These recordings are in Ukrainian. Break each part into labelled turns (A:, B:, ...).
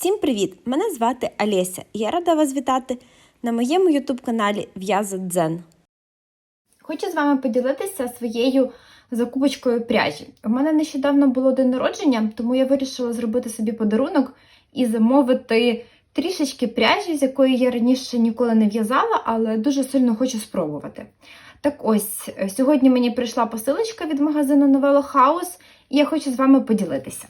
A: Всім привіт! Мене звати Олеся. і Я рада вас вітати на моєму ютуб-каналі В'яза Дзен.
B: Хочу з вами поділитися своєю закупочкою пряжі. У мене нещодавно було день народження, тому я вирішила зробити собі подарунок і замовити трішечки пряжі, з якої я раніше ніколи не в'язала, але дуже сильно хочу спробувати. Так ось, сьогодні мені прийшла посилочка від магазину Novella House, і я хочу з вами поділитися.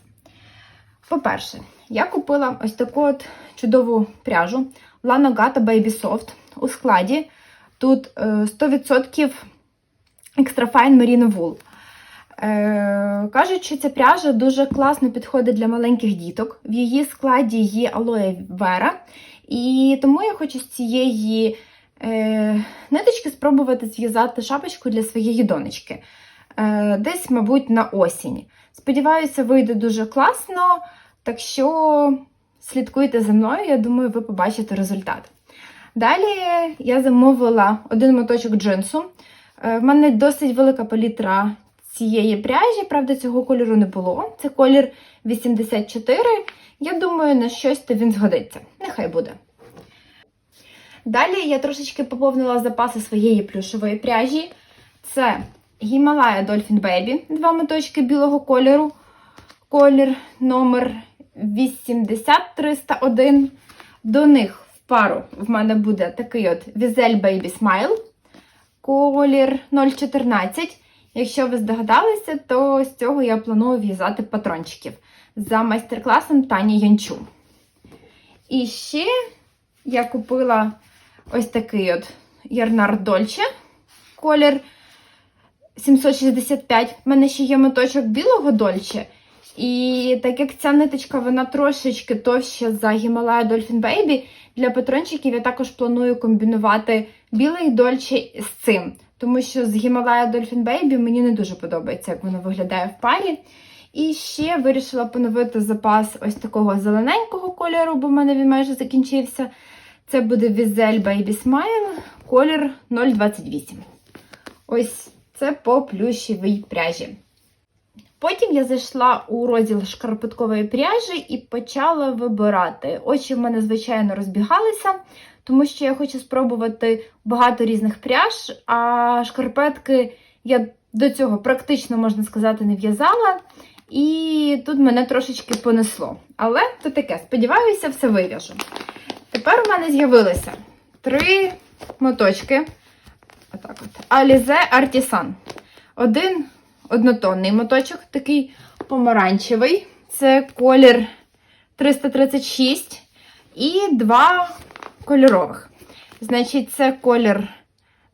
B: По-перше, я купила ось таку от чудову пряжу Lano Gata Baby Soft у складі. Тут е, 100% Extra Fine Merino Wool. Що ця пряжа дуже класно підходить для маленьких діток. В її складі є алоє вера. І тому я хочу з цієї е, ниточки спробувати зв'язати шапочку для своєї донечки. Е, десь, мабуть, на осінь. Сподіваюся, вийде дуже класно. Так що слідкуйте за мною, я думаю, ви побачите результат. Далі я замовила один моточок джинсу. Е, В мене досить велика палітра цієї пряжі, правда, цього кольору не було. Це колір 84. Я думаю, на щось то він згодиться. Нехай буде. Далі я трошечки поповнила запаси своєї плюшової пряжі. Це Himalaya Dolphin Baby, два моточки білого кольору. Колір номер 80301. До них в пару в мене буде такий от Vizel Baby Smile, колір 014. Якщо ви здогадалися, то з цього я планую в'язати патрончиків за майстер-класом Тані Янчу. І ще я купила ось такий от Ярнар Дольче, колір 765. У мене ще є моточок білого Дольче. І так як ця ниточка вона трошечки товща за Himalaya Dolphin Baby, для патрончиків я також планую комбінувати білий дольче з цим. Тому що з Himalaya Dolphin Baby мені не дуже подобається, як воно виглядає в парі. І ще вирішила поновити запас ось такого зелененького кольору, бо в мене він майже закінчився. Це буде Vizel Baby Smile, колір 028. Ось це по плющевій пряжі. Потім я зайшла у розділ шкарпеткової пряжі і почала вибирати. Очі в мене, звичайно, розбігалися, тому що я хочу спробувати багато різних пряж, а шкарпетки я до цього практично, можна сказати, не в'язала. І тут мене трошечки понесло. Але то таке, сподіваюся, все вив'яжу. Тепер у мене з'явилися три моточки. Отак от. Alize Artisan. Один однотонний моточок, такий помаранчевий. Це колір 336 і два кольорових. Значить, це колір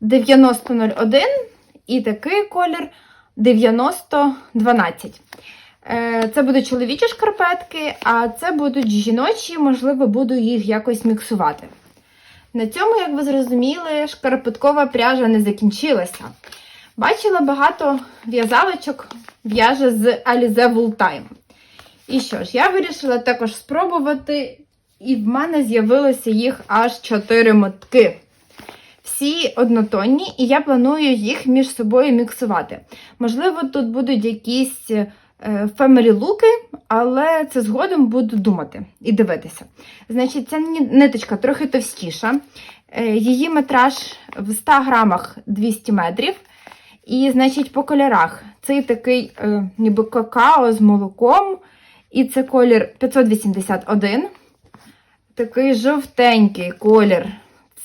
B: 9001 і такий колір 9012. Е, Це будуть чоловічі шкарпетки, а це будуть жіночі, можливо, буду їх якось міксувати. На цьому, як ви зрозуміли, шкарпеткова пряжа не закінчилася. Бачила багато в'язалочок в'яже з Alize Wooltime. І що ж, я вирішила також спробувати, і в мене з'явилося їх аж 4 мотки. Всі однотонні, і я планую їх між собою міксувати. Можливо, тут будуть якісь е, family луки, але це згодом буду думати і дивитися. Значить, ця ниточка трохи товстіша. Е, Її метраж в 100 грамах 200 метрів. І, значить, по кольорах цей такий е, ніби какао з молоком. І це колір 581. Такий жовтенький колір.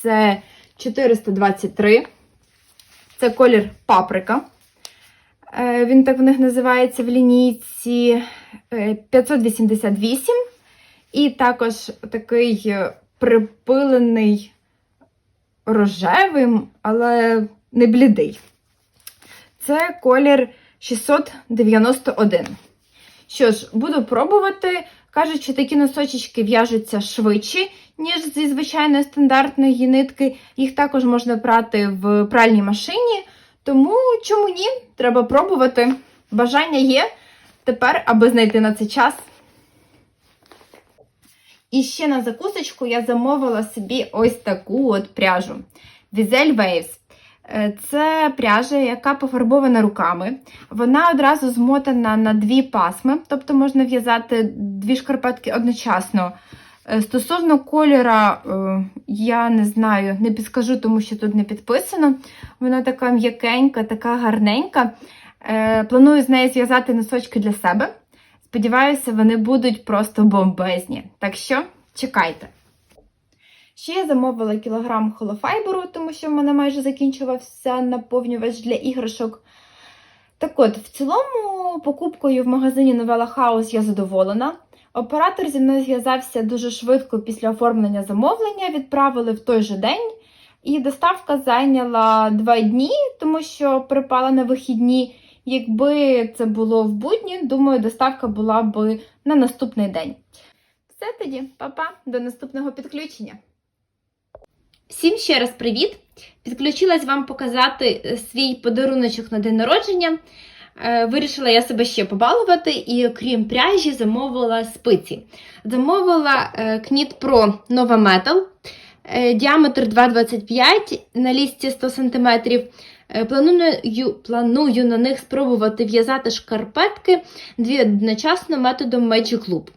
B: Це 423. Це колір паприка. Е, він так в них називається в лінійці е, 588. І також такий е, припилений рожевим, але не блідий. Це колір 691. Що ж, буду пробувати. Кажуть, що такі носочечки в'яжуться швидше, ніж зі звичайної стандартної нитки. Їх також можна прати в пральній машині. Тому чому ні? Треба пробувати. Бажання є. Тепер, аби знайти на це час. І ще на закусочку я замовила собі ось таку от пряжу. Vizel Waves. Е, Це пряжа, яка пофарбована руками. Вона одразу змотана на дві пасми, тобто можна в'язати дві шкарпетки одночасно. Е, Стосовно кольора, е, я не знаю, не підскажу, тому що тут не підписано. Вона така м'якенька, така гарненька. Планую з неї зв'язати носочки для себе. Сподіваюся, вони будуть просто бомбезні. Так що чекайте. Ще я замовила кілограм холофайберу, тому що в мене майже закінчувався наповнювач для іграшок. Так от, в цілому, покупкою в магазині Novella House я задоволена. Оператор зі мною зв'язався дуже швидко після оформлення замовлення, відправили в той же день. І доставка зайняла два дні, тому що припала на вихідні. Якби це було в будні, думаю, доставка була би на наступний день. Все тоді, па-па, до наступного підключення.
A: Всім ще раз привіт! Підключилась вам показати е, свій подаруночок на день народження. Е, Вирішила я себе ще побалувати і, окрім пряжі, замовила спиці. Замовила е, Knit Pro Nova Metal, діаметр 2,25 на лісті 100 см. Планую, планую на них спробувати в'язати шкарпетки дві одночасно методом Magic Loop.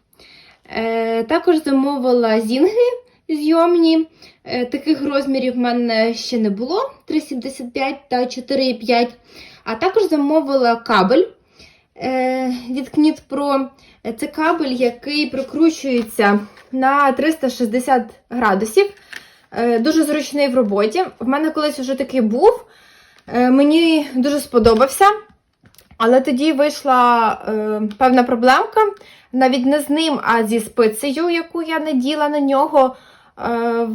A: Також замовила зінги зйомні. Е, Таких розмірів в мене ще не було 3,75 та 4,5. А також замовила кабель е, від Knit. Е, Це кабель, який прокручується на 360 градусів. Дуже зручний в роботі. В мене колись вже такий був. Мені дуже сподобався. Але тоді вийшла е, певна проблемка. Навіть не з ним, а зі спицею, яку я наділа на нього. Е,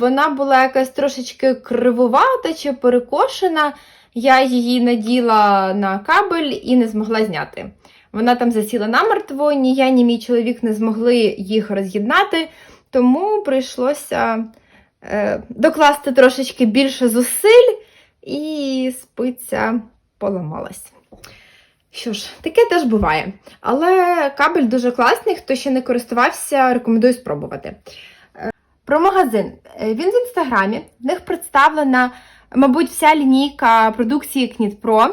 A: вона була якась трошечки кривувата чи перекошена. Я її наділа на кабель і не змогла зняти. Вона там засіла намертво, ні я, ні мій чоловік не змогли їх роз'єднати, тому прийшлося е, докласти трошечки більше зусиль, і спиця поламалась. Що ж, таке теж буває. Але кабель дуже класний, хто ще не користувався, рекомендую спробувати. Про магазин. Е, Він в інстаграмі. В них представлена, мабуть, вся лінійка продукції Pro.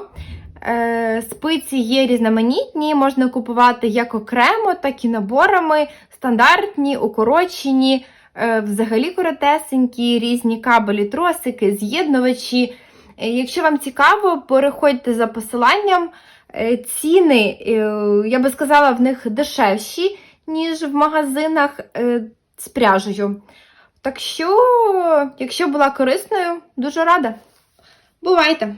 A: Е, Спиці є різноманітні, можна купувати як окремо, так і наборами, стандартні, укорочені, е, взагалі коротесенькі, різні кабелі, тросики, з'єднувачі. Якщо вам цікаво, переходьте за посиланням. Ціни, я би сказала, в них дешевші, ніж в магазинах з пряжею. Так що, якщо була корисною, дуже рада. Бувайте!